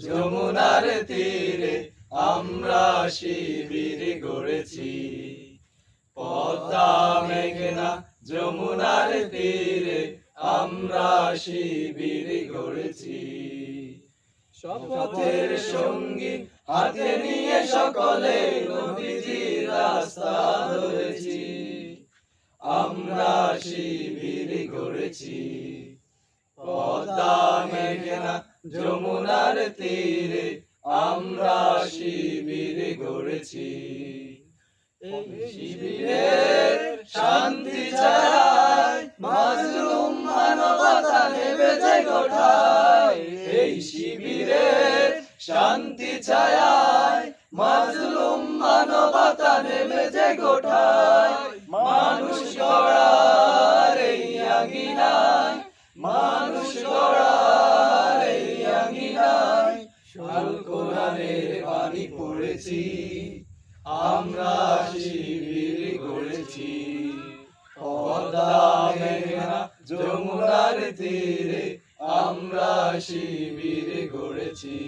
যমুনার তীরে আমরা শিবির গড়েছি। পদ্মা, মেঘনা যমুনার তীরে আমরা শিবির গড়েছি। শপথের সঙ্গী হাতে নিয়ে সকলে নদীজির রাস্তা ধরেছি। আমরা শিবির গড়েছি। পদ্মা যমুনার তীরে আমরা শিবির গড়েছি। শিবিরের শান্তি চাই মাজলুম মানবতা নেমেছে গোঠায় এই শিবিরের শান্তি চায় মাজলুম মানবতা নেমেছে গোঠায় মানুষ গড়ার এই মানুষ শাল কোরআনের বাণী পড়েছি আমরা শিবির করেছি। যমুনার তীরে আমরা শিবির গড়েছি